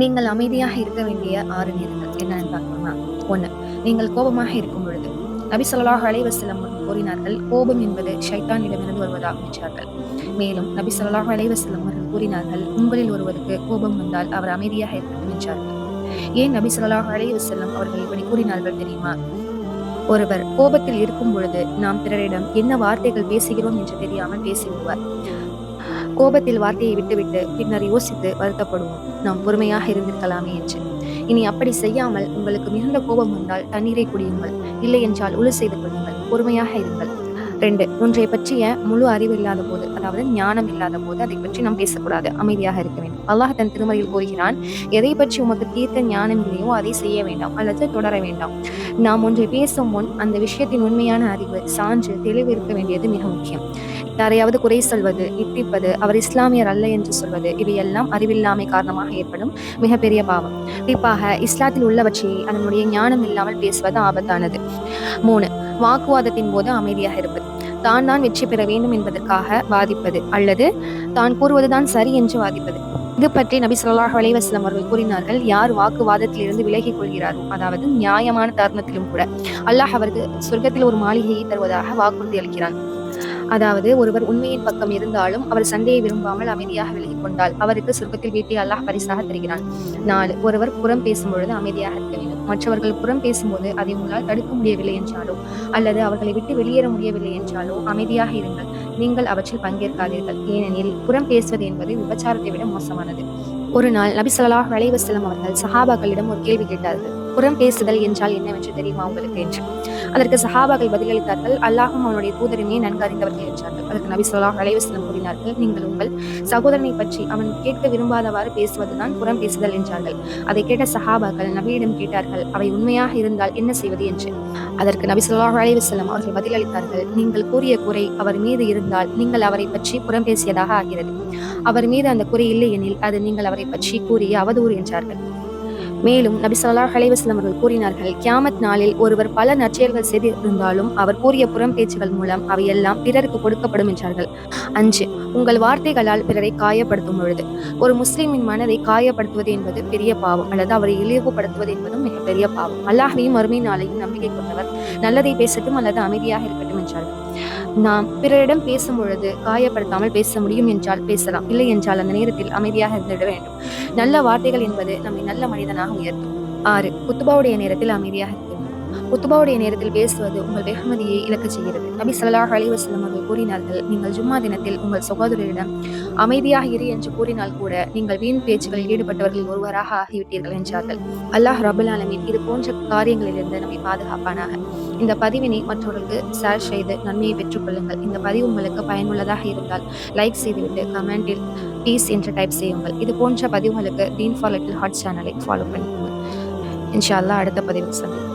நீங்கள் அமைதியாக இருக்க வேண்டிய ஆறு நேரங்கள். என்னன்னு பார்க்கணும்னா ஒண்ணு நீங்கள் கோபமாக இருக்கும் பொழுது. நபி சொல்லாஹ் அலைவசலம் கூறினார்கள் கோபம் என்பது ஷைத்தானிடமிருந்து வருவதாக என்றார்கள் மேலும் நபி சொல்லாஹ் அலைவசலம் அவர்கள் கூறினார்கள் உங்களில் ஒருவருக்கு கோபம் வந்தால் அவர் அமைதியாக இருக்கட்டும் என்றார்கள். ஏன் நபி சொல்லாஹ் அலைவசல்லம் அவர்கள் இப்படி கூறினார்கள் தெரியுமா? ஒருவர் கோபத்தில் இருக்கும் பொழுது நாம் பிறரிடம் என்ன வார்த்தைகள் பேசுகிறோம் என்று தெரியாமல் பேசிவிடுவார். கோபத்தில் வார்த்தையை விட்டுவிட்டு பின்னர் யோசித்து வருத்தப்படுவோம். நாம் பொறுமையாக இருந்திருக்கலாமே என்று. இனி அப்படி செய்யாமல் உங்களுக்கு மிகுந்த கோபம் வந்தால் தண்ணீரை குடியுங்கள். இல்லை என்றால் உழு செய்து கொள்ளுங்கள். பொறுமையாக இருங்கள். ரெண்டு ஒன்றை பற்றிய முழு அறிவு இல்லாத போது அதாவது ஞானம் இல்லாத போது அதை பற்றி நாம் பேசக்கூடாது. அமைதியாக இருக்க வேண்டும். அல்லாஹ் தன் திருமறையில் கூறுகிறான் எதை பற்றி உமக்கு தீர்த்த ஞானம் இல்லையோ அதை செய்ய வேண்டாம் அல்லது தொடர வேண்டாம். நாம் ஒன்றை பேசும் முன் அந்த விஷயத்தின் உண்மையான அறிவு சான்று தெளிவு இருக்க வேண்டியது மிக முக்கியம். யாரையாவது குறை சொல்வது இத்திப்பது அவர் இஸ்லாமியர் அல்ல என்று சொல்வது இவையெல்லாம் அறிவில்லாமை காரணமாக ஏற்படும் மிகப்பெரிய பாவம். குறிப்பாக இஸ்லாத்தில் உள்ளவற்றை அதனுடைய ஞானம் இல்லாமல் பேசுவது ஆபத்தானது. மூணு வாக்குவாதத்தின் போது அமைதியாக இருப்பது. தான் தான் வெற்றி பெற வேண்டும் என்பதற்காக வாதிப்பது அல்லது தான் கூறுவதுதான் சரி என்று வாதிப்பது. இது பற்றி நபி சொல்லாஹ் அலைஹி அவர்கள் கூறினார்கள் யார் வாக்குவாதத்திலிருந்து விலகிக் கொள்கிறாரோ அதாவது நியாயமான தருணத்திலும் கூட அல்லாஹ் அவருக்கு சொர்க்கத்தில் ஒரு மாளிகையை தருவதாக வாக்குறுதி அளிக்கிறான். அதாவது ஒருவர் உண்மையின் பக்கம் இருந்தாலும் அவர் சண்டையை விரும்பாமல் அமைதியாக விலகிக் கொண்டால் அவருக்கு சொர்க்கத்தில் வீட்டை அல்லாஹ் பரிசாக தருகிறான். நாலு ஒருவர் புறம் பேசும் பொழுது அமைதியாக இருக்க வேண்டும். மற்றவர்கள் புறம் பேசும்போது அதை உங்களால் தடுக்க முடியவில்லை என்றாலோ அல்லது அவர்களை விட்டு வெளியேற முடியவில்லை என்றாலோ அமைதியாக இருங்கள். நீங்கள் அவற்றில் பங்கேற்காதீர்கள். ஏனெனில் புறம் பேசுவது என்பது விபச்சாரத்தை விட மோசமானது. ஒரு நாள் நபி ஸல்லல்லாஹு அலைஹி அவர்கள் சஹாபாக்களிடம் ஒரு கேள்வி கேட்டார்கள். புறம் பேசுதல் என்றால் என்னவென்று தெரியுமா உங்களுக்கு என்று? அதற்கு சஹாபாக்கள் பதிலளித்தார்கள். அல்லாஹும் அவனுடைய தூதருமே நன்கு அறிந்தவர்கள் என்றார்கள். அதற்கு நபி ஸல்லல்லாஹு அலைவசலம் கூறினார்கள் நீங்கள் உங்கள் சகோதரனை பற்றி அவன் கேட்க விரும்பாதவாறு பேசுவதுதான் புறம் பேசுதல் என்றார்கள். அதை கேட்ட சஹாபாக்கள் நபியிடம் கேட்டார்கள் அவை உண்மையாக இருந்தால் என்ன செய்வது? என்று. அதற்கு நபி சொல்லாஹ் அலைவசலம் அவர்கள் பதிலளித்தார்கள் நீங்கள் கூறிய குறை அவர் மீது இருந்தால் நீங்கள் அவரை பற்றி புறம் பேசியதாக ஆகிறது. அவர் மீது அந்த குறை இல்லை எனில் அது நீங்கள் அவரை பற்றி கூறிய அவதூறு என்றார்கள். மேலும் நபி சொல்லா ஹலைவசலம் அவர்கள் கூறினார்கள் கியாமத் நாளில் ஒருவர் பல நற்செயல்கள் செய்திருந்தாலும் அவர் கூறிய புறம் பேச்சுகள் மூலம் அவையெல்லாம் பிறருக்கு கொடுக்கப்படும் என்றார்கள். அஞ்சு உங்கள் வார்த்தைகளால் பிறரை காயப்படுத்தும் பொழுது ஒரு முஸ்லிமின் மனதை காயப்படுத்துவது என்பது பெரிய பாவம் அல்லது அவரை இழிவுபடுத்துவது என்பதும் மிகப்பெரிய பாவம். அல்லாஹையும் மறுமை நாளையும் நம்பிக்கை கொண்டவர் நல்லதை பேசட்டும் அல்லது அமைதியாக இருக்கட்டும் என்றார்கள். நாம் பிறரிடம் பேசும் பொழுது காயப்படுத்தாமல் பேச முடியும் என்றால் பேசலாம் இல்லை என்றால் அந்த நேரத்தில் அமைதியாக இருந்துவிட வேண்டும். நல்ல வார்த்தைகள் என்பது நம்மை நல்ல மனிதனாக உயர்த்தும். ஆறு குத்துபாவுடைய நேரத்தில் அமைதியாக இருக்க உத்துபாவுடைய குத்துபாவுடைய நேரத்தில் பேசுவது உங்கள் வெகுமதியை இழக்க செய்கிறது. நபி சல்லாஹ் அலிவசல்லம் அவர்கள் கூறினார்கள் நீங்கள் ஜும்மா தினத்தில் உங்கள் சகோதரரிடம் அமைதியாக இரு என்று கூறினால் கூட நீங்கள் வீண் பேச்சுகளில் ஈடுபட்டவர்களில் ஒருவராக ஆகிவிட்டீர்கள் என்றார்கள். அல்லாஹ் ரபுல் ஆலமின் இது போன்ற காரியங்களிலிருந்து நம்மை பாதுகாப்பானாக. இந்த பதிவினை மற்றவர்களுக்கு ஷேர் செய்து நன்மையை பெற்றுக்கொள்ளுங்கள் இந்த பதிவு உங்களுக்கு பயனுள்ளதாக இருந்தால் லைக் செய்துவிட்டு கமெண்டில் பீஸ் என்று டைப் செய்யுங்கள். இது போன்ற பதிவுகளுக்கு டீன் ஃபார் லிட்டில் ஹாட் சேனலை ஃபாலோ பண்ணிக்கோங்க. இன்ஷா அல்லாஹ் அடுத்த பதிவில் சந்திப்போம்.